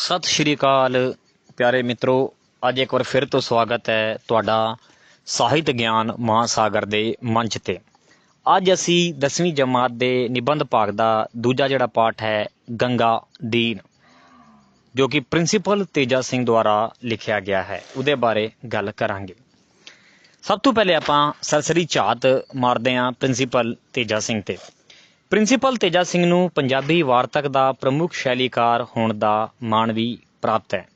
ਸਤਿ ਸ਼੍ਰੀ ਅਕਾਲ ਪਿਆਰੇ ਮਿੱਤਰੋ, ਅੱਜ ਇੱਕ ਵਾਰ ਫਿਰ ਤੋਂ ਸਵਾਗਤ ਹੈ ਤੁਹਾਡਾ ਸਾਹਿਤ ਗਿਆਨ ਮਹਾਸਾਗਰ ਦੇ ਮੰਚ ਤੇ। ਅੱਜ ਅਸੀਂ 10ਵੀਂ ਜਮਾਤ ਦੇ ਨਿਬੰਧ ਭਾਗ ਦਾ ਦੂਜਾ ਜਿਹੜਾ ਪਾਠ ਹੈ, ਗੰਗਾ ਦੀਨ, ਜੋ ਕਿ ਪ੍ਰਿੰਸੀਪਲ ਤੇਜਾ ਸਿੰਘ ਦੁਆਰਾ ਲਿਖਿਆ ਗਿਆ ਹੈ। ਉਹਦੇ ਬਾਰੇ ਗੱਲ ਕਰਾਂਗੇ। ਸਭ ਤੋਂ ਪਹਿਲੇ ਆਪਾਂ ਸਰਸਰੀ ਝਾਤ ਮਾਰਦੇ ਹਾਂ ਪ੍ਰਿੰਸੀਪਲ ਤੇਜਾ ਸਿੰਘ ਤੇ। ਪ੍ਰਿੰਸੀਪਲ ਤੇਜਾ ਸਿੰਘ ਨੂੰ ਪੰਜਾਬੀ ਵਾਰਤਕ ਦਾ ਪ੍ਰਮੁੱਖ ਸ਼ੈਲੀਕਾਰ ਹੋਣ ਦਾ ਮਾਣ ਵੀ ਪ੍ਰਾਪਤ ਹੈ।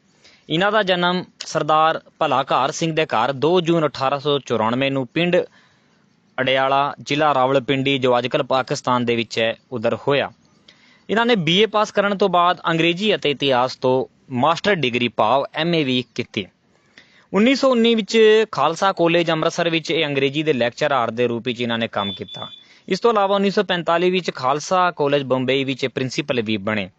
ਇਹਨਾਂ ਦਾ ਜਨਮ ਸਰਦਾਰ ਭਲਾਕਾਰ ਸਿੰਘ ਦੇ ਘਰ 2 ਜੂਨ 1894 ਨੂੰ ਪਿੰਡ ਅਡਿਆਲਾ ਜ਼ਿਲ੍ਹਾ ਰਾਵਲਪਿੰਡੀ, ਜੋ ਅੱਜਕੱਲ ਪਾਕਿਸਤਾਨ ਦੇ ਵਿੱਚ ਹੈ, ਉਧਰ ਹੋਇਆ। ਇਹਨਾਂ ਨੇ ਬੀਏ ਪਾਸ ਕਰਨ ਤੋਂ ਬਾਅਦ ਅੰਗਰੇਜ਼ੀ ਅਤੇ ਇਤਿਹਾਸ ਤੋਂ ਮਾਸਟਰ ਡਿਗਰੀ ਭਾਵ ਐਮਏ ਵੀ ਕੀਤੀ। 1919 ਵਿੱਚ ਖਾਲਸਾ ਕਾਲਜ ਅੰਮ੍ਰਿਤਸਰ ਵਿੱਚ ਇਹ ਅੰਗਰੇਜ਼ੀ ਦੇ ਲੈਕਚਰਰ ਦੇ ਰੂਪ ਵਿੱਚ ਇਹਨਾਂ ਨੇ ਕੰਮ ਕੀਤਾ। ਇਸ ਤੋਂ ਇਲਾਵਾ 1945 ਵਿੱਚ ਖਾਲਸਾ ਕਾਲਜ ਬੰਬਈ ਵਿੱਚ ਪ੍ਰਿੰਸੀਪਲ ਵੀ ਬਣੇ।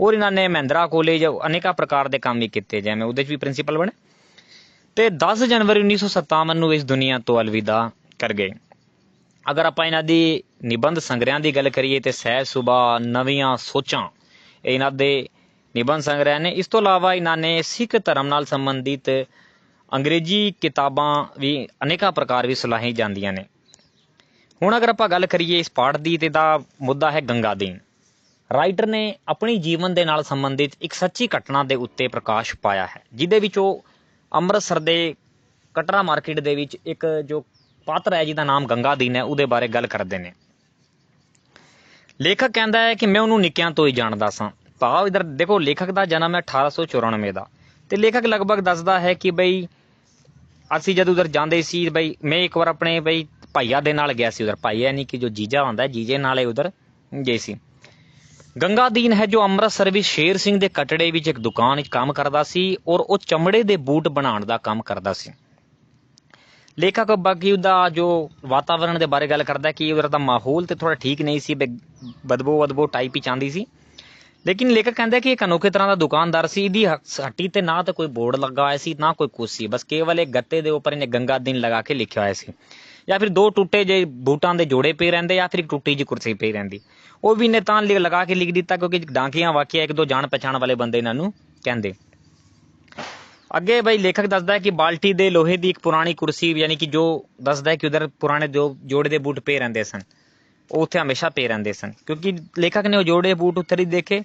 ਔਰ ਇਹਨਾਂ ਨੇ ਮਹਿੰਦਰਾ ਕਾਲਜ ਅਨੇਕਾਂ ਪ੍ਰਕਾਰ ਦੇ ਕੰਮ ਵੀ ਕੀਤੇ, ਜਿਵੇਂ ਉਹਦੇ 'ਚ ਵੀ ਪ੍ਰਿੰਸੀਪਲ ਬਣੇ। ਤੇ 10 ਜਨਵਰੀ 1957 ਨੂੰ ਇਸ ਦੁਨੀਆ ਤੋਂ ਅਲਵਿਦਾ ਕਰ ਗਏ। ਅਗਰ ਆਪਾਂ ਇਹਨਾਂ ਦੀ ਨਿਬੰਧ ਸੰਗ੍ਰਹਿਆਂ ਦੀ ਗੱਲ ਕਰੀਏ ਤੇ ਸਹਿ ਸੁਭਾ ਨਵੀਆਂ ਸੋਚਾਂ ਇਹਨਾਂ ਦੇ ਨਿਬੰਧ ਸੰਗ੍ਰਹਿ ਨੇ। ਇਸ ਤੋਂ ਇਲਾਵਾ ਇਹਨਾਂ ਨੇ ਸਿੱਖ ਧਰਮ ਨਾਲ ਸੰਬੰਧਿਤ ਅੰਗਰੇਜ਼ੀ ਕਿਤਾਬਾਂ ਵੀ ਅਨੇਕਾਂ ਪ੍ਰਕਾਰ ਵੀ ਸੁਲਾਹੀ ਜਾਂਦੀਆਂ ਨੇ। ਹੁਣ ਅਗਰ ਆਪਾਂ ਗੱਲ ਕਰੀਏ ਇਸ ਪਾਠ ਦੀ ਤੇ ਦਾ ਮੁੱਦਾ ਹੈ ਗੰਗਾ ਗੰਗਾਦੀਨ ਰਾਈਟਰ ਨੇ ਆਪਣੀ ਜੀਵਨ ਦੇ ਨਾਲ ਸੰਬੰਧਿਤ ਇੱਕ ਸੱਚੀ ਘਟਨਾ ਦੇ ਉੱਤੇ ਪ੍ਰਕਾਸ਼ ਪਾਇਆ ਹੈ, ਜਿਹਦੇ ਵਿੱਚ ਉਹ ਅੰਮ੍ਰਿਤਸਰ ਦੇ ਕਟਰਾ ਮਾਰਕੀਟ ਦੇ ਵਿੱਚ ਇੱਕ ਜੋ ਪਾਤਰ ਹੈ ਜਿਹਦਾ ਨਾਮ ਗੰਗਾ ਦੀਨ ਹੈ ਉਹਦੇ ਬਾਰੇ ਗੱਲ ਕਰਦੇ ਨੇ। ਲੇਖਕ ਕਹਿੰਦਾ ਹੈ ਕਿ ਮੈਂ ਉਹਨੂੰ ਨਿੱਕਿਆਂ ਤੋਂ ਹੀ ਜਾਣਦਾ ਸਾਂ। ਭਾਵ ਇਧਰ ਦੇਖੋ, ਲੇਖਕ ਦਾ ਜਨਮ ਹੈ 1894 ਦਾ। ਤੇ ਲੇਖਕ ਲਗਭਗ ਦੱਸਦਾ ਹੈ ਕਿ ਬਈ ਅਸੀਂ ਜਦ ਉਧਰ ਜਾਂਦੇ ਸੀ, ਬਈ ਮੈਂ ਇੱਕ ਵਾਰ ਆਪਣੇ ਬਈ ਭਾਈਆ ਦੇ ਨਾਲ ਗਿਆ ਸੀ ਉਧਰ। ਭਾਈਆ ਨਹੀਂ ਕਿ ਜੋ ਜੀਜਾ ਹੁੰਦਾ ਜੀਜੇ ਨਾਲ ਉਧਰ ਗਏ ਸੀ। ਗੰਗਾਦੀਨ ਹੈ ਜੋ ਅੰਮ੍ਰਿਤਸਰ ਵਿੱਚ ਸ਼ੇਰ ਸਿੰਘ ਦੇ ਕਟੜੇ ਵਿੱਚ ਇੱਕ ਦੁਕਾਨ ਵਿੱਚ ਕੰਮ ਕਰਦਾ ਸੀ ਔਰ ਉਹ ਚਮੜੇ ਦੇ ਬੂਟ ਬਣਾਉਣ ਦਾ ਕੰਮ ਕਰਦਾ ਸੀ। ਲੇਖਕ ਬਾਕੀ ਉਹਦਾ ਜੋ ਵਾਤਾਵਰਣ ਦੇ ਬਾਰੇ ਗੱਲ ਕਰਦਾ ਕਿ ਉਧਰ ਦਾ ਮਾਹੌਲ ਤੇ ਥੋੜਾ ਠੀਕ ਨਹੀਂ ਸੀ ਬਈ ਬਦਬੂ ਬਦਬੂ ਟਾਈਪ ਹੀ ਚਾਂਦੀ ਸੀ। ਲੇਕਿਨ ਲੇਖਕ ਕਹਿੰਦਾ ਕਿ ਇੱਕ ਅਨੋਖੇ ਤਰ੍ਹਾਂ ਦਾ ਦੁਕਾਨਦਾਰ ਸੀ, ਇਹਦੀ ਹੱਟੀ ਤੇ ਨਾ ਤਾਂ ਕੋਈ ਬੋਰਡ ਲੱਗਾ ਹੋਇਆ ਸੀ, ਨਾ ਕੋਈ ਕੁਰਸੀ, ਬਸ ਕੇਵਲ ਇੱਕ ਗੱਤੇ ਦੇ ਉੱਪਰ ਇਹਨੇ ਗੰਗਾ ਦਿਨ ਲਗਾ ਕੇ ਲਿਖਿਆ ਹੋਇਆ ਸੀ। ਜਾਂ ਫਿਰ ਦੋ ਟੁੱਟੇ ਜੇ ਬੂਟਾਂ ਦੇ ਜੋੜੇ ਪਏ ਰਹਿੰਦੇ ਜਾਂ ਫਿਰ ਇੱਕ ਟੁੱਟੀ ਜੀ ਕੁਰਸੀ ਪਈ ਰਹਿੰਦੀ। ਉਹ ਵੀ ਨੇ ਤਾਂ ਲਿ- ਲਗਾ ਕੇ ਲਿਖ ਦਿੱਤਾ ਕਿਉਂਕਿ ਡਾਂਕੀਆਂ ਵਾਕਿਆ ਇੱਕ ਦੋ ਜਾਣ ਪਛਾਣ ਵਾਲੇ ਬੰਦੇ ਇਹਨਾਂ ਨੂੰ ਕਹਿੰਦੇ। ਅੱਗੇ ਬਈ ਲੇਖਕ ਦੱਸਦਾ ਹੈ ਕਿ ਬਾਲਟੀ ਦੇ ਲੋਹੇ ਦੀ ਇੱਕ ਪੁਰਾਣੀ ਕੁਰਸੀ ਯਾਨੀ ਕਿ ਜੋ ਦੱਸਦਾ ਹੈ ਕਿ ਉਧਰ ਪੁਰਾਣੇ ਜੋ ਜੋੜੇ ਦੇ ਬੂਟ ਪਏ ਰਹਿੰਦੇ ਸਨ, ਉਹ ਉੱਥੇ ਹਮੇਸ਼ਾ ਪਏ ਰਹਿੰਦੇ ਸਨ। ਕਿਉਂਕਿ ਲੇਖਕ ਨੇ ਉਹ ਜੋੜੇ ਬੂਟ ਉੱਥੇ ਹੀ ਦੇਖੇ,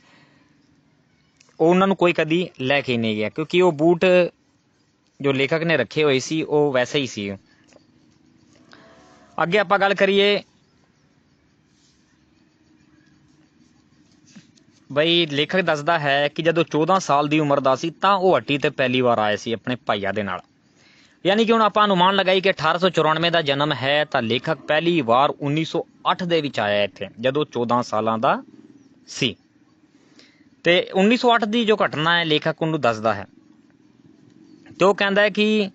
ਉਹ ਉਹਨਾਂ ਨੂੰ ਕੋਈ ਕਦੀ ਲੈ ਕੇ ਨਹੀਂ ਗਿਆ। ਕਿਉਂਕਿ ਉਹ ਬੂਟ ਜੋ ਲੇਖਕ ਨੇ ਰੱਖੇ ਹੋਏ ਸੀ, ਉਹ ਵੈਸੇ ਹੀ ਸੀ। ਅੱਗੇ ਆਪਾਂ ਗੱਲ ਕਰੀਏ ਬਈ ਲੇਖਕ ਦੱਸਦਾ ਹੈ ਕਿ ਜਦੋਂ 14 ਸਾਲ ਦੀ ਉਮਰ ਦਾ ਸੀ ਤਾਂ ਉਹ ਹੱਟੀ ਤੇ ਪਹਿਲੀ ਵਾਰ ਆਏ ਸੀ ਆਪਣੇ ਭਾਈਆ ਦੇ ਨਾਲ। ਯਾਨੀ ਕਿ ਹੁਣ ਆਪਾਂ ਅਨੁਮਾਨ ਲਗਾਈ ਕਿ 1894 ਦਾ ਜਨਮ ਹੈ ਤਾਂ ਲੇਖਕ ਪਹਿਲੀ ਵਾਰ 1908 ਦੇ ਵਿੱਚ ਆਇਆ ਇੱਥੇ, ਜਦੋਂ 14 ਸਾਲਾਂ ਦਾ ਸੀ। ਤੇ 1908 ਦੀ ਜੋ ਘਟਨਾ ਹੈ, ਲੇਖਕ ਉਹਨੂੰ ਦੱਸਦਾ ਹੈ। ਤੇ ਉਹ ਕਹਿੰਦਾ ਹੈ ਕਿ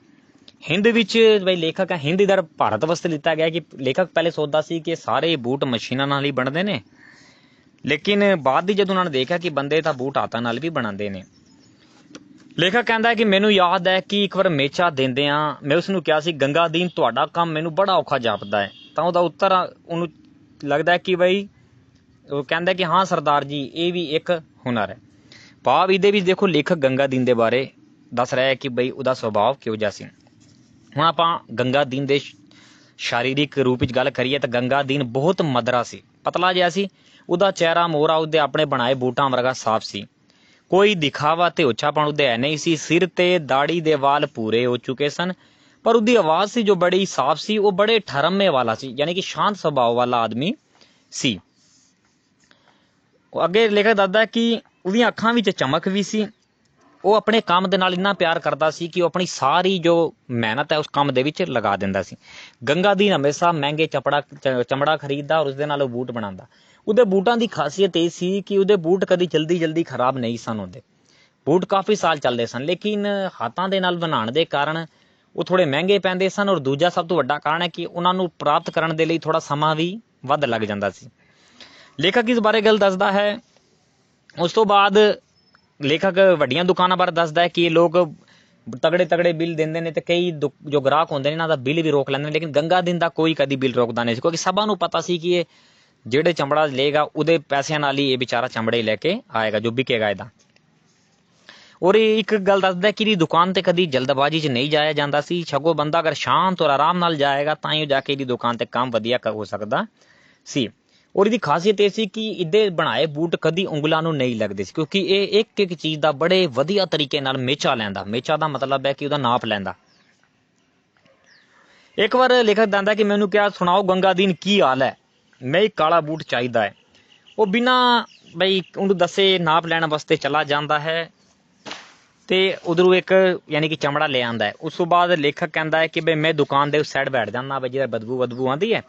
ਹਿੰਦ ਵਿੱਚ, ਬਈ ਲੇਖਕ ਹੈ ਹਿੰਦ ਇਧਰ ਭਾਰਤ ਵਾਸਤੇ ਲਿੱਤਾ ਗਿਆ ਕਿ ਲੇਖਕ ਪਹਿਲੇ ਸੋਚਦਾ ਸੀ ਕਿ ਸਾਰੇ ਬੂਟ ਮਸ਼ੀਨਾਂ ਨਾਲ ਹੀ ਬਣਦੇ ਨੇ। ਲੇਕਿਨ ਬਾਅਦ ਦੀ ਜਦੋਂ ਉਹਨਾਂ ਨੇ ਦੇਖਿਆ ਕਿ ਬੰਦੇ ਤਾਂ ਬੂਟ ਹੱਥਾਂ ਨਾਲ ਵੀ ਬਣਾਉਂਦੇ ਨੇ। ਲੇਖਕ ਕਹਿੰਦਾ ਕਿ ਮੈਨੂੰ ਯਾਦ ਹੈ ਕਿ ਇੱਕ ਵਾਰ ਮੇਚਾ ਦਿੰਦੇ ਆ ਮੈਂ ਉਸ ਨੂੰ ਕਿਹਾ ਸੀ, ਗੰਗਾ ਦੀਨ, ਤੁਹਾਡਾ ਕੰਮ ਮੈਨੂੰ ਬੜਾ ਔਖਾ ਜਾਪਦਾ ਹੈ। ਤਾਂ ਉਹਦਾ ਉੱਤਰ ਉਹਨੂੰ ਲੱਗਦਾ ਕਿ ਬਈ ਉਹ ਕਹਿੰਦਾ ਕਿ ਹਾਂ ਸਰਦਾਰ ਜੀ, ਇਹ ਵੀ ਇੱਕ ਹੁਨਰ ਹੈ। ਭਾਵ ਇਹਦੇ ਵਿੱਚ ਦੇਖੋ ਲੇਖਕ ਗੰਗਾ ਦੀਨ ਦੇ ਬਾਰੇ ਦੱਸ ਰਿਹਾ ਹੈ ਕਿ ਬਈ ਉਹਦਾ ਸੁਭਾਅ ਕਿਹੋ ਜਿਹਾ ਸੀ। ਹੁਣ ਆਪਾਂ ਗੰਗਾ ਦੀਨ ਦੇ ਸ਼ਾਰੀਰਿਕ ਰੂਪ ਵਿੱਚ ਗੱਲ ਕਰੀਏ ਤਾਂ ਗੰਗਾ ਦੀਨ ਬਹੁਤ ਮਦਰਾ ਸੀ। ਪਤਲਾ ਜਿਹਾ ਸੀ, ਉਹਦਾ ਚਿਹਰਾ ਮੋਹਰਾ, ਉਹਦੇ ਆਪਣੇ ਬਣਾਏ ਬੂਟਾਂ ਵਰਗਾ ਸਾਫ਼ ਸੀ। ਕੋਈ ਦਿਖਾਵਾ ਤੇ ਉੱਚਾਪਣ ਉਹਦੇ ਹੈ ਨਹੀਂ ਸੀ, ਸਿਰ ਤੇ ਦਾੜੀ ਦੇ ਵਾਲ ਪੂਰੇ ਹੋ ਚੁੱਕੇ ਸਨ, ਪਰ ਉਹਦੀ ਆਵਾਜ਼ ਸੀ ਜੋ ਬੜੀ ਸਾਫ਼ ਸੀ, ਉਹ ਬੜੇ ਠਰਮੇ ਵਾਲਾ ਸੀ, ਯਾਨੀ ਕਿ ਸ਼ਾਂਤ ਸੁਭਾਅ ਵਾਲਾ ਆਦਮੀ ਸੀ। ਉਹ ਅੱਗੇ ਲੇਖਕ ਦੱਸਦਾ ਕਿ ਉਹਦੀਆਂ ਅੱਖਾਂ ਵਿੱਚ ਚਮਕ ਵੀ ਸੀ ਉਹ ਆਪਣੇ ਕੰਮ ਦੇ ਨਾਲ ਇੰਨਾ ਪਿਆਰ ਕਰਦਾ ਸੀ ਕਿ ਉਹ ਆਪਣੀ ਸਾਰੀ ਜੋ ਮਿਹਨਤ ਹੈ ਉਸ ਕੰਮ ਦੇ ਵਿੱਚ ਲਗਾ ਦਿੰਦਾ ਸੀ। ਗੰਗਾ ਦੀ ਹਮੇਸ਼ਾ ਮਹਿੰਗੇ ਚਪੜਾ, ਚ- ਚਮੜਾ ਖਰੀਦਦਾ ਔਰ ਉਸ ਦੇ ਨਾਲ ਉਹ ਬੂਟ ਬਣਾਉਂਦਾ। ਉਹਦੇ ਬੂਟਾਂ ਦੀ ਖਾਸੀਅਤ ਇਹ ਸੀ ਕਿ ਉਹਦੇ ਬੂਟ ਕਦੀ ਜਲਦੀ ਜਲਦੀ ਖਰਾਬ ਨਹੀਂ ਸਨ ਹੁੰਦੇ। ਬੂਟ ਕਾਫੀ ਸਾਲ ਚੱਲਦੇ ਸਨ, ਲੇਕਿਨ ਹੱਥਾਂ ਦੇ ਨਾਲ ਬਣਾਉਣ ਦੇ ਕਾਰਨ ਉਹ ਥੋੜੇ ਮਹਿੰਗੇ ਪੈਂਦੇ ਸਨ ਔਰ ਦੂਜਾ ਸਭ ਤੋਂ ਵੱਡਾ ਕਾਰਨ ਹੈ ਕਿ ਉਹਨਾਂ ਨੂੰ ਪ੍ਰਾਪਤ ਕਰਨ ਦੇ ਲਈ ਥੋੜਾ ਸਮਾਂ ਵੀ ਵੱਧ ਲੱਗ ਜਾਂਦਾ ਸੀ। ਲੇਖਕ ਇਸ ਬਾਰੇ ਗੱਲ ਦੱਸਦਾ ਹੈ, ਉਸ ਤੋਂ ਬਾਅਦ ਲੇਖਕ ਵੱਡੀਆਂ ਦੁਕਾਨਾਂ ਬਾਰੇ ਦੱਸਦਾ ਹੈ ਕਿ ਇਹ ਲੋਕ ਤਗੜੇ ਤਗੜੇ ਬਿੱਲ ਦਿੰਦੇ ਨੇ ਤੇ ਕਈ ਜੋ ਗ੍ਰਾਹਕ ਹੁੰਦੇ ਨੇ, ਇਹਨਾਂ ਦਾ ਬਿੱਲ ਵੀ ਰੋਕ ਲੈਂਦੇ ਨੇ, ਲੇਕਿਨ ਗੰਗਾ ਦਿਨ ਦਾ ਕੋਈ ਕਦੀ ਬਿੱਲ ਰੋਕਦਾ ਨਹੀਂ ਸੀ, ਕਿਉਂਕਿ ਸਭਾ ਨੂੰ ਪਤਾ ਸੀ ਕਿ ਇਹ ਜਿਹੜੇ ਚਮੜਾ ਲਏਗਾ, ਉਹਦੇ ਪੈਸਿਆਂ ਨਾਲ ਹੀ ਇਹ ਵਿਚਾਰਾ ਚਮੜੇ ਲੈ ਕੇ ਆਏਗਾ, ਜੋ ਵਿਕੇਗਾ ਇਹਦਾ। ਔਰ ਇਹ ਇੱਕ ਗੱਲ ਦੱਸਦਾ ਕਿ ਇਹਦੀ ਦੁਕਾਨ ਤੇ ਕਦੀ ਜਲਦਬਾਜ਼ੀ 'ਚ ਨਹੀਂ ਜਾਇਆ ਜਾਂਦਾ ਸੀ, ਛਗੋ ਬੰਦਾ ਅਗਰ ਸ਼ਾਂਤ ਔਰ ਆਰਾਮ ਨਾਲ ਜਾਏਗਾ, ਤਾਂ ਹੀ ਉਹ ਜਾ ਕੇ ਇਹਦੀ ਦੁਕਾਨ ਤੇ ਕੰਮ ਵਧੀਆ ਹੋ ਸਕਦਾ ਸੀ। ਔਰ ਇਹਦੀ ਖਾਸੀਅਤ ਇਹ ਸੀ ਕਿ ਇਹਦੇ ਬਣਾਏ ਬੂਟ ਕਦੀ ਉਂਗਲਾਂ ਨੂੰ ਨਹੀਂ ਲੱਗਦੇ ਸੀ, ਕਿਉਂਕਿ ਇਹ ਇੱਕ ਇੱਕ ਚੀਜ਼ ਦਾ ਬੜੇ ਵਧੀਆ ਤਰੀਕੇ ਨਾਲ ਮੇਚਾ ਲੈਂਦਾ। ਮੇਚਾ ਦਾ ਮਤਲਬ ਹੈ ਕਿ ਉਹਦਾ ਨਾਪ ਲੈਂਦਾ। ਇੱਕ ਵਾਰ ਲੇਖਕ ਦੰਦਾ ਕਿ ਮੈਨੂੰ ਕਿਹਾ, ਸੁਣਾਓ ਗੰਗਾ ਦੀਨ ਕੀ ਹਾਲ ਹੈ? ਮੈਂ ਇੱਕ ਕਾਲਾ ਬੂਟ ਚਾਹੀਦਾ ਹੈ। ਉਹ ਬਿਨਾ ਬਈ ਉਹਨੂੰ ਦੱਸੇ ਨਾਪ ਲੈਣ ਵਾਸਤੇ ਚਲਾ ਜਾਂਦਾ ਹੈ ਤੇ ਉਧਰੋਂ ਇੱਕ ਯਾਨੀ ਕਿ ਚਮੜਾ ਲੈ ਆਂਦਾ ਹੈ। ਉਸ ਤੋਂ ਬਾਅਦ ਲੇਖਕ ਕਹਿੰਦਾ ਹੈ ਕਿ ਬਈ ਮੈਂ ਦੁਕਾਨ ਦੇ ਉਸ ਸਾਈਡ ਬੈਠ ਜਾਂਦਾ, ਬਈ ਜਿਹੜਾ ਬਦਬੂ ਬਦਬੂ ਆਂਦੀ ਹੈ।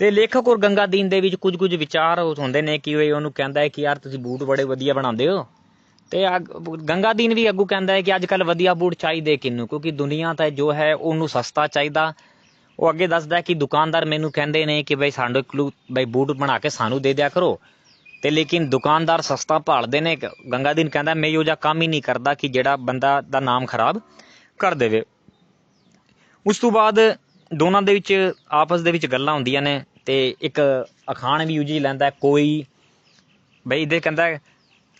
ਤੇ ਲੇਖਕ ਔਰ ਗੰਗਾ ਦੀਨ ਦੇ ਵਿੱਚ ਕੁਝ ਕੁਝ ਵਿਚਾਰ ਹੁੰਦੇ ਨੇ ਕਿ ਬਈ ਉਹਨੂੰ ਕਹਿੰਦਾ ਹੈ ਕਿ ਯਾਰ ਤੁਸੀਂ ਬੂਟ ਬੜੇ ਵਧੀਆ ਬਣਾਉਂਦੇ ਹੋ। ਤੇ ਅੱਗ- ਗੰਗਾਦੀਨ ਵੀ ਅੱਗੂ ਕਹਿੰਦਾ ਹੈ ਕਿ ਅੱਜ ਕੱਲ ਵਧੀਆ ਬੂਟ ਚਾਹੀਦੇ ਕਿੰਨੂੰ ਕਿਉਂਕਿ ਦੁਨੀਆ ਤਾਂ ਜੋ ਹੈ ਉਹਨੂੰ ਸਸਤਾ ਚਾਹੀਦਾ। ਉਹ ਅੱਗੇ ਦੱਸਦਾ ਕਿ ਦੁਕਾਨਦਾਰ ਮੈਨੂੰ ਕਹਿੰਦੇ ਨੇ ਕਿ ਬਈ ਸਾਡੇ ਕੋਲ ਬਈ ਬੂਟ ਬਣਾ ਕੇ ਸਾਨੂੰ ਦੇ ਦਿਆ ਕਰੋ। ਤੇ ਲੇਕਿਨ ਦੁਕਾਨਦਾਰ ਸਸਤਾ ਭਾਲਦੇ ਨੇ। ਗੰਗਾ ਦੀਨ ਕਹਿੰਦਾ, ਮੈਂ ਇਹੋ ਜਿਹਾ ਕੰਮ ਹੀ ਨਹੀਂ ਕਰਦਾ ਕਿ ਜਿਹੜਾ ਬੰਦਾ ਦਾ ਨਾਮ ਖਰਾਬ ਕਰ ਦੇਵੇ। ਉਸ ਤੋਂ ਬਾਅਦ ਦੋਨਾਂ ਦੇ ਵਿੱਚ, ਆਪਸ ਦੇ ਵਿੱਚ ਗੱਲਾਂ ਹੁੰਦੀਆਂ ਨੇ ਤੇ ਇੱਕ ਅਖਾਣ ਵੀ ਯੂਜੀ ਲੈਂਦਾ ਕੋਈ ਬਈ ਇਹਦੇ ਕਹਿੰਦਾ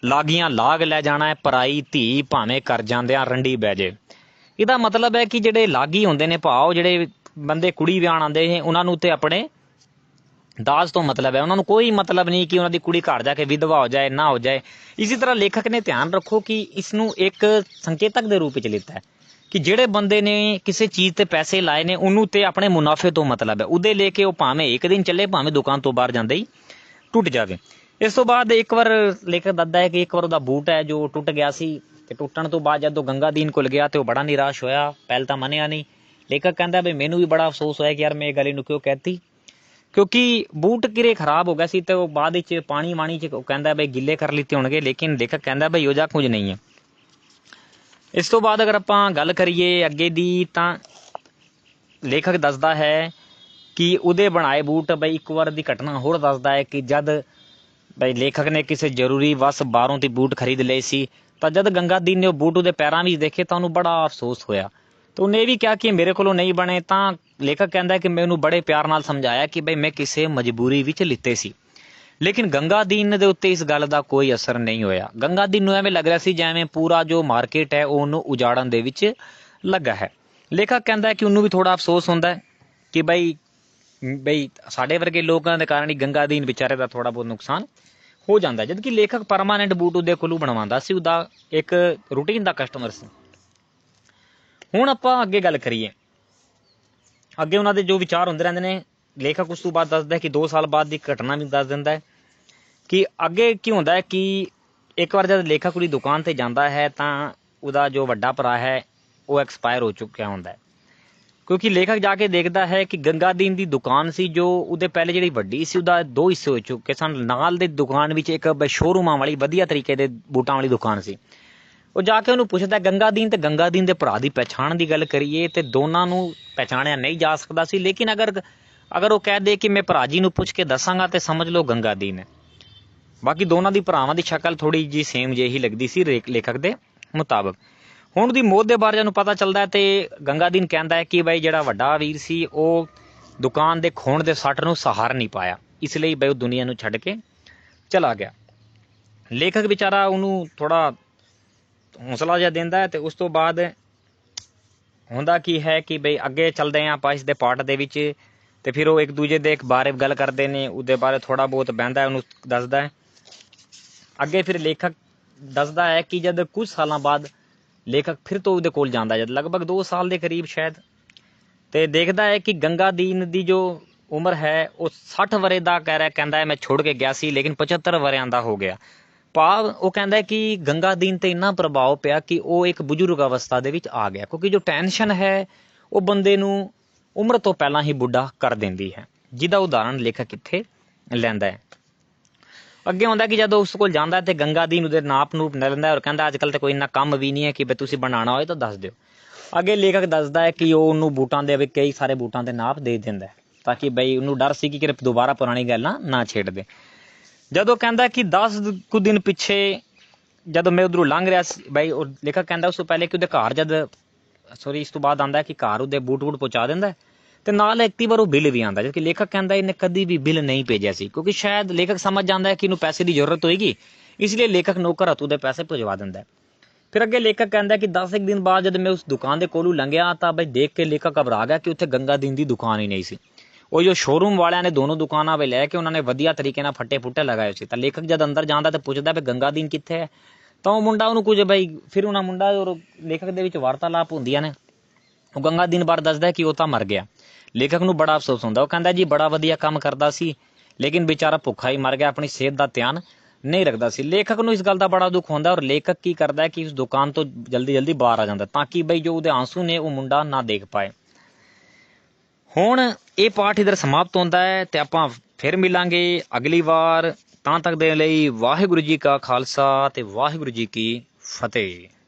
ਲਾਗੀਆਂ ਲਾਗ ਲੈ ਜਾਣਾ ਹੈ, ਪਰਾਈ ਧੀ ਭਾਵੇਂ ਕਰ ਜਾਂਦਿਆਂ ਰੰਡੀ ਬਹਿ ਜੇ। ਇਹਦਾ ਮਤਲਬ ਹੈ ਕਿ ਜਿਹੜੇ ਲਾਗੀ ਹੁੰਦੇ ਨੇ ਭਾਓ, ਜਿਹੜੇ ਬੰਦੇ ਕੁੜੀ ਵਿਆਹਣ ਆਉਂਦੇ ਨੇ, ਉਹਨਾਂ ਨੂੰ ਤੇ ਆਪਣੇ ਦਾਜ ਤੋਂ ਮਤਲਬ ਹੈ। ਉਹਨਾਂ ਨੂੰ ਕੋਈ ਮਤਲਬ ਨਹੀਂ ਕਿ ਉਹਨਾਂ ਦੀ ਕੁੜੀ ਘਰ ਜਾ ਕੇ ਵਿਧਵਾ ਹੋ ਜਾਏ, ਨਾ ਹੋ ਜਾਏ। ਇਸੇ ਤਰ੍ਹਾਂ ਲੇਖਕ ਨੇ ਧਿਆਨ ਰੱਖੋ ਕਿ ਇਸ ਨੂੰ ਇੱਕ ਸੰਕੇਤਕ ਦੇ ਰੂਪ ਵਿੱਚ ਲਿੱਤਾ ਹੈ। ਕਿ ਜਿਹੜੇ ਬੰਦੇ ਨੇ ਕਿਸੇ ਚੀਜ਼ ਤੇ ਪੈਸੇ ਲਾਏ ਨੇ, ਉਹਨੂੰ ਤੇ ਆਪਣੇ ਮੁਨਾਫੇ ਤੋਂ ਮਤਲਬ ਹੈ। ਉਹਦੇ ਲੈ ਕੇ ਉਹ ਭਾਵੇਂ ਇੱਕ ਦਿਨ ਚੱਲੇ, ਭਾਵੇਂ ਦੁਕਾਨ ਤੋਂ ਬਾਹਰ ਜਾਂਦੇ ਹੀ ਟੁੱਟ ਜਾਵੇ। ਇਸ ਤੋਂ ਬਾਅਦ ਇੱਕ ਵਾਰ ਲੇਖਕ ਦੱਸਦਾ ਹੈ ਕਿ ਇੱਕ ਵਾਰ ਉਹਦਾ ਬੂਟ ਹੈ ਜੋ ਟੁੱਟ ਗਿਆ ਸੀ ਤੇ ਟੁੱਟਣ ਤੋਂ ਬਾਅਦ ਜਦੋਂ ਗੰਗਾਦੀਨ ਕੋਲ ਗਿਆ ਤੇ ਉਹ ਬੜਾ ਨਿਰਾਸ਼ ਹੋਇਆ, ਪਹਿਲ ਤਾਂ ਮੰਨਿਆ ਨਹੀਂ। ਲੇਖਕ ਕਹਿੰਦਾ ਵੀ ਮੈਨੂੰ ਵੀ ਬੜਾ ਅਫਸੋਸ ਹੋਇਆ ਕਿ ਯਾਰ ਮੈਂ ਇਹ ਗੱਲ ਇਹਨੂੰ ਕਿਉਂ ਕਹਿਤੀ। ਕਿਉਂਕਿ ਬੂਟ ਕਿਰੇ ਖਰਾਬ ਹੋ ਗਿਆ ਸੀ ਤੇ ਉਹ ਬਾਅਦ ਵਿੱਚ ਪਾਣੀ ਮਾਣੀ ਚ ਕਹਿੰਦਾ ਬਈ ਗਿੱਲੇ ਕਰ ਲਿੱਤੇ ਹੋਣਗੇ, ਲੇਕਿਨ ਲੇਖਕ ਕਹਿੰਦਾ ਬਈ ਉਹ ਜਾ ਕੁਝ ਨਹੀਂ ਹੈ। ਇਸ ਤੋਂ ਬਾਅਦ ਅਗਰ ਆਪਾਂ ਗੱਲ ਕਰੀਏ ਅੱਗੇ ਦੀ, ਤਾਂ ਲੇਖਕ ਦੱਸਦਾ ਹੈ ਕਿ ਉਹਦੇ ਬਣਾਏ ਬੂਟ ਬਈ ਇੱਕ ਵਾਰ ਦੀ ਘਟਨਾ ਹੋਰ ਦੱਸਦਾ ਹੈ ਕਿ ਜਦ ਬਈ ਲੇਖਕ ਨੇ ਕਿਸੇ ਜ਼ਰੂਰੀ ਵਸ ਬਾਹਰੋਂ ਦੀ ਬੂਟ ਖਰੀਦ ਲਏ ਸੀ, ਤਾਂ ਜਦ ਗੰਗਾਦੀਨ ਨੇ ਉਹ ਬੂਟ ਉਹਦੇ ਪੈਰਾਂ ਵਿੱਚ ਦੇਖੇ ਤਾਂ ਉਹਨੂੰ ਬੜਾ ਅਫਸੋਸ ਹੋਇਆ। ਤੇ ਉਹਨੇ ਇਹ ਵੀ ਕਿਹਾ ਕਿ ਮੇਰੇ ਕੋਲੋਂ ਨਹੀਂ ਬਣੇ ਤਾਂ ਲੇਖਕ ਕਹਿੰਦਾ ਕਿ ਮੈਨੂੰ ਬੜੇ ਪਿਆਰ ਨਾਲ ਸਮਝਾਇਆ ਕਿ ਬਈ ਮੈਂ ਕਿਸੇ ਮਜਬੂਰੀ ਵਿੱਚ ਲਿੱਤੇ ਸੀ। ਲੇਕਿਨ ਗੰਗਾ ਦੀਨ ਦੇ ਉੱਤੇ ਇਸ ਗੱਲ ਦਾ ਕੋਈ ਅਸਰ ਨਹੀਂ ਹੋਇਆ। ਗੰਗਾ ਦੀਨ ਨੂੰ ਐਵੇਂ ਲੱਗ ਰਿਹਾ ਸੀ ਜਿਵੇਂ ਪੂਰਾ ਜੋ ਮਾਰਕੀਟ ਹੈ, ਉਹ ਉਹਨੂੰ ਉਜਾੜਨ ਦੇ ਵਿੱਚ ਲੱਗਾ ਹੈ। ਲੇਖਕ ਕਹਿੰਦਾ ਕਿ ਉਹਨੂੰ ਵੀ ਥੋੜਾ ਅਫਸੋਸ ਹੁੰਦਾ ਹੈ ਕਿ ਬਈ ਬਈ ਸਾਡੇ ਵਰਗੇ ਲੋਕਾਂ ਦੇ ਕਾਰਨ ਹੀ ਗੰਗਾ ਦੀਨ ਵਿਚਾਰੇ ਦਾ ਥੋੜਾ ਬਹੁਤ ਨੁਕਸਾਨ ਹੋ ਜਾਂਦਾ ਹੈ। ਜਦ ਕਿ ਲੇਖਕ ਪਰਮਾਨੈਂਟ ਬੂਟ ਉਹਦੇ ਕੋਲੋਂ ਬਣਵਾਉਂਦਾ ਸੀ, ਉਹਦਾ ਇੱਕ ਰੂਟੀਨ ਦਾ ਕਸਟਮਰ ਸੀ। ਹੁਣ ਆਪਾਂ ਅੱਗੇ ਗੱਲ ਕਰੀਏ। ਅੱਗੇ ਉਹਨਾਂ ਦੇ ਜੋ ਵਿਚਾਰ ਹੁੰਦੇ ਰਹਿੰਦੇ ਨੇ ਲੇਖਕ ਉਸ ਤੋਂ ਬਾਅਦ ਦੱਸਦਾ ਹੈ ਕਿ 2 ਸਾਲ ਬਾਅਦ ਦੀ ਘਟਨਾ ਵੀ ਦੱਸ ਦਿੰਦਾ ਹੈ ਕਿ ਅੱਗੇ ਕੀ ਹੁੰਦਾ ਹੈ ਕਿ ਇੱਕ ਵਾਰ ਜਦ ਲੇਖਕ ਉਹਦੀ ਦੁਕਾਨ ਤੇ ਜਾਂਦਾ ਹੈ ਤਾਂ ਉਹਦਾ ਜੋ ਵੱਡਾ ਭਰਾ ਹੈ, ਉਹ ਐਕਸਪਾਇਰ ਹੋ ਚੁੱਕਿਆ ਹੁੰਦਾ ਹੈ। ਕਿਉਂਕਿ ਲੇਖਕ ਜਾ ਕੇ ਦੇਖਦਾ ਹੈ ਕਿ ਗੰਗਾਦੀਨ ਦੀ ਦੁਕਾਨ ਸੀ ਜੋ ਉਹਦੇ ਪਹਿਲੇ ਜਿਹੜੀ ਵੱਡੀ ਸੀ, ਉਹਦਾ ਦੋ ਹਿੱਸੇ ਹੋ ਚੁੱਕੇ ਸਨ। ਨਾਲ ਦੇ ਦੁਕਾਨ ਵਿੱਚ ਇੱਕ ਸ਼ੋਰੂਮਾਂ ਵਾਲੀ ਵਧੀਆ ਤਰੀਕੇ ਦੇ ਬੂਟਾਂ ਵਾਲੀ ਦੁਕਾਨ ਸੀ। ਉਹ ਜਾ ਕੇ ਉਹਨੂੰ ਪੁੱਛਦਾ ਗੰਗਾਦੀਨ ਤੇ ਗੰਗਾਦੀਨ ਦੇ ਭਰਾ ਦੀ ਪਛਾਣ ਦੀ ਗੱਲ ਕਰੀਏ ਤੇ ਦੋਨਾਂ ਨੂੰ ਪਛਾਣਿਆ ਨਹੀਂ ਜਾ ਸਕਦਾ ਸੀ, ਲੇਕਿਨ ਅਗਰ ਅਗਰ ਉਹ ਕਹਿ ਦੇ ਕਿ ਮੈਂ ਭਰਾ ਜੀ ਨੂੰ ਪੁੱਛ ਕੇ ਦੱਸਾਂਗਾ ਤੇ ਸਮਝ ਲਓ ਗੰਗਾਦੀਨ ਹੈ ਬਾਕੀ ਦੋਨਾਂ ਦੀ ਭਰਾਵਾਂ ਦੀ ਸ਼ਕਲ ਥੋੜੀ ਜੀ ਸੇਮ ਜਿਹੀ ਲੱਗਦੀ ਸੀ ਰੇ- ਲੇਖਕ ਦੇ ਮੁਤਾਬਕ। ਹੁਣ ਉਹਦੀ ਮੌਤ ਦੇ ਬਾਰੇ ਜਦੋਂ ਪਤਾ ਚੱਲਦਾ ਹੈ ਗੰਗਾ ਦੀਨ ਕਹਿੰਦਾ ਹੈ ਕਿ ਬਈ ਜਿਹੜਾ ਵੱਡਾ ਵੀਰ ਸੀ, ਉਹ ਦੁਕਾਨ ਦੇ ਖੋਣ ਦੇ ਸੱਟ ਨੂੰ ਸਹਾਰ ਨਹੀਂ ਪਾਇਆ। ਇਸ ਲਈ ਬਈ ਉਹ ਦੁਨੀਆ ਨੂੰ ਛੱਡ ਕੇ ਚਲਾ ਗਿਆ। ਲੇਖਕ ਵਿਚਾਰਾ ਉਹਨੂੰ ਥੋੜਾ ਹੌਸਲਾ ਜਿਹਾ ਦਿੰਦਾ ਹੈ ਤੇ ਉਸ ਤੋਂ ਬਾਅਦ ਹੁੰਦਾ ਕੀ ਹੈ ਕਿ ਬਈ ਅੱਗੇ ਚੱਲਦੇ ਆਂ ਆਪਾਂ ਇਸ ਦੇ ਪਾਠ ਦੇ ਵਿੱਚ ਤੇ ਫਿਰ ਉਹ ਇੱਕ ਦੂਜੇ ਦੇ ਇੱਕ ਬਾਰੇ ਗੱਲ ਕਰਦੇ ਨੇ, ਉਹਦੇ ਬਾਰੇ ਥੋੜਾ ਬਹੁਤ ਬਹਿੰਦਾ ਉਹਨੂੰ ਦੱਸਦਾ ਹੈ। ਅੱਗੇ ਫਿਰ ਲੇਖਕ ਦੱਸਦਾ ਹੈ ਕਿ ਜਦ ਕੁਝ ਸਾਲਾਂ ਬਾਅਦ ਲੇਖਕ ਫਿਰ ਤੋਂ ਉਹਦੇ ਕੋਲ ਜਾਂਦਾ ਜਦ ਲਗਭਗ 2 ਸਾਲ ਦੇ ਕਰੀਬ ਸ਼ਾਇਦ, ਤੇ ਦੇਖਦਾ ਹੈ ਕਿ ਗੰਗਾ ਦੀਨ ਦੀ ਜੋ ਉਮਰ ਹੈ, ਉਹ 60 ਵਰੇ ਦਾ ਕਹਿ ਰਿਹਾ, ਕਹਿੰਦਾ ਹੈ, ਮੈਂ ਛੋੜ ਕੇ ਗਿਆ ਸੀ, ਲੇਕਿਨ 75 ਵਰਿਆਂ ਦਾ ਹੋ ਗਿਆ। ਭਾਵ ਉਹ ਕਹਿੰਦਾ ਹੈ ਕਿ ਗੰਗਾਦੀਨ ਤੇ ਇੰਨਾ ਪ੍ਰਭਾਵ ਪਿਆ ਕਿ ਉਹ ਇੱਕ ਬਜ਼ੁਰਗ ਅਵਸਥਾ ਦੇ ਵਿੱਚ ਆ ਗਿਆ, ਕਿਉਂਕਿ ਜੋ ਟੈਨਸ਼ਨ ਹੈ, ਉਹ ਬੰਦੇ ਨੂੰ ਉਮਰ ਤੋਂ ਪਹਿਲਾਂ ਹੀ ਬੁੱਢਾ ਕਰ ਦਿੰਦੀ ਹੈ। ਜਿਹਦਾ ਉਦਾਹਰਣ ਲੇਖਕ ਇੱਥੇ ਲੈਂਦਾ ਹੈ। ਅੱਗੇ ਹੁੰਦਾ ਕਿ ਜਦੋਂ ਉਸ ਕੋਲ ਜਾਂਦਾ ਹੈ ਤੇ ਗੰਗਾਦੀਨ ਉਹਦੇ ਨਾਪ ਨੂਪ ਲੈ ਲੈਂਦਾ ਔਰ ਕਹਿੰਦਾ ਅੱਜ ਕੱਲ ਤੇ ਕੋਈ ਇੰਨਾ ਕੰਮ ਵੀ ਨਹੀਂ ਹੈ ਕਿ ਵੀ ਤੁਸੀਂ ਬਣਾਉਣਾ ਹੋਏ ਤਾਂ ਦੱਸ ਦਿਓ। ਅੱਗੇ ਲੇਖਕ ਦੱਸਦਾ ਹੈ ਕਿ ਉਹ ਉਹਨੂੰ ਬੂਟਾਂ ਦੇ ਵਿੱਚ ਕਈ ਸਾਰੇ ਬੂਟਾਂ ਦੇ ਨਾਪ ਦੇ ਦਿੰਦਾ ਤਾਂ ਕਿ ਬਈ ਉਹਨੂੰ ਡਰ ਸੀ ਕਿ ਕਿਰ ਦੁਬਾਰਾ ਪੁਰਾਣੀ ਗੱਲਾਂ ਨਾ ਛੇੜ ਦੇ। ਜਦੋਂ ਕਹਿੰਦਾ ਕਿ 10 ਕੁ ਦਿਨ ਪਿੱਛੇ ਜਦੋਂ ਮੈਂ ਉਧਰੋਂ ਲੰਘ ਰਿਹਾ ਸੀ, ਬਈ ਉਹ ਲੇਖਕ ਕਹਿੰਦਾ ਉਸ ਤੋਂ ਪਹਿਲੇ ਕਿ ਉਹਦੇ ਘਰ ਜਦ ਸੌਰੀ ਇਸ ਤੋਂ ਬਾਅਦ ਆਂਦਾ ਕਿ ਘਰ ਉਹਦੇ ਬੂਟ ਬੂਟ ਪਹੁੰਚਾ ਦਿੰਦਾ ਤੇ ਨਾਲ ਇੱਕ ਵਾਰ ਉਹ ਬਿੱਲ ਵੀ ਆਂਦਾ ਜਦਕਿ ਲੇਖਕ ਕਹਿੰਦਾ ਇਹਨੇ ਕਦੀ ਵੀ ਬਿੱਲ ਨਹੀਂ ਭੇਜਿਆ ਸੀ, ਕਿਉਂਕਿ ਸ਼ਾਇਦ ਲੇਖਕ ਸਮਝ ਜਾਂਦਾ ਹੈ ਕਿ ਇਹਨੂੰ ਪੈਸੇ ਦੀ ਜ਼ਰੂਰਤ ਹੋਏਗੀ, ਇਸ ਲਈ ਲੇਖਕ ਨੌਕਰ ਹੱਥੋਂ ਦੇ ਪੈਸੇ ਭਜਵਾ ਦਿੰਦਾ ਫਿਰ ਅੱਗੇ ਲੇਖਕ ਕਹਿੰਦਾ ਕਿ 10 ਇੱਕ ਦਿਨ ਬਾਅਦ ਜਦ ਮੈਂ ਉਸ ਦੁਕਾਨ ਦੇ ਕੋਲੋਂ ਲੰਘਿਆ ਤਾਂ ਬਈ ਦੇਖ ਕੇ ਲੇਖਕ ਘਬਰਾ ਗਿਆ ਕਿ ਉੱਥੇ ਗੰਗਾ ਦੀਨ ਦੀ ਦੁਕਾਨ ਹੀ ਨਹੀਂ ਸੀ। ਉਹ ਜੋ ਸ਼ੋਰੂਮ ਵਾਲਿਆਂ ਨੇ ਦੋਨੋਂ ਦੁਕਾਨਾਂ ਵੇ ਲੈ ਕੇ ਉਹਨਾਂ ਨੇ ਵਧੀਆ ਤਰੀਕੇ ਨਾਲ ਫੱਟੇ ਫੁੱਟੇ ਲਗਾਏ ਸੀ। ਤਾਂ ਲੇਖਕ ਜਦ ਅੰਦਰ ਜਾਂਦਾ ਤਾਂ ਪੁੱਛਦਾ ਵੀ ਗੰਗਾ ਦੀਨ ਕਿੱਥੇ ਹੈ? ਤਾਂ ਉਹ ਮੁੰਡਾ ਉਹਨੂੰ ਕੁਝ ਬਈ, ਫਿਰ ਉਹਨਾਂ ਮੁੰਡਾ ਔਰ ਲੇਖਕ ਦੇ ਵਿੱਚ ਵਾਰਤਾਲਾਪ ਹੁੰਦੀਆਂ ਨੇ। ਉਹ ਗੰਗਾ ਦਿਨ ਬਾਅਦ ਦੱਸਦਾ ਕਿ ਉਹ ਤਾਂ ਮਰ ਗਿਆ। ਲੇਖਕ ਨੂੰ ਬੜਾ ਅਫਸੋਸ ਹੁੰਦਾ। ਉਹ ਕਹਿੰਦਾ, ਜੀ, ਬੜਾ ਵਧੀਆ ਕੰਮ ਕਰਦਾ ਸੀ, ਲੇਕਿਨ ਵਿਚਾਰਾ ਭੁੱਖਾ ਹੀ ਮਰ ਗਿਆ। ਆਪਣੀ ਸਿਹਤ ਦਾ ਧਿਆਨ ਨਹੀਂ ਰੱਖਦਾ ਸੀ। ਲੇਖਕ ਨੂੰ ਇਸ ਗੱਲ ਦਾ ਬੜਾ ਦੁੱਖ ਹੁੰਦਾ ਔਰ ਲੇਖਕ ਕੀ ਕਰਦਾ ਹੈ ਕਿ ਉਸ ਦੁਕਾਨ ਤੋਂ ਜਲਦੀ ਜਲਦੀ ਬਾਹਰ ਆ ਜਾਂਦਾ ਤਾਂ ਕਿ ਬਈ ਜੋ ਉਹਦੇ ਆਂਸੂ ਨੇ, ਉਹ ਮੁੰਡਾ ਨਾ ਦੇਖ ਪਾਏ। ਹੁਣ ਇਹ ਪਾਠ ਇਧਰ ਸਮਾਪਤ ਹੁੰਦਾ ਹੈ ਤੇ ਆਪਾਂ ਫਿਰ ਮਿਲਾਂਗੇ ਅਗਲੀ ਵਾਰ। ਤਾਂ ਤੱਕ ਦੇ ਲਈ ਵਾਹਿਗੁਰੂ ਜੀ ਕਾ ਖਾਲਸਾ ਤੇ ਵਾਹਿਗੁਰੂ ਜੀ ਕੀ ਫਤਿਹ।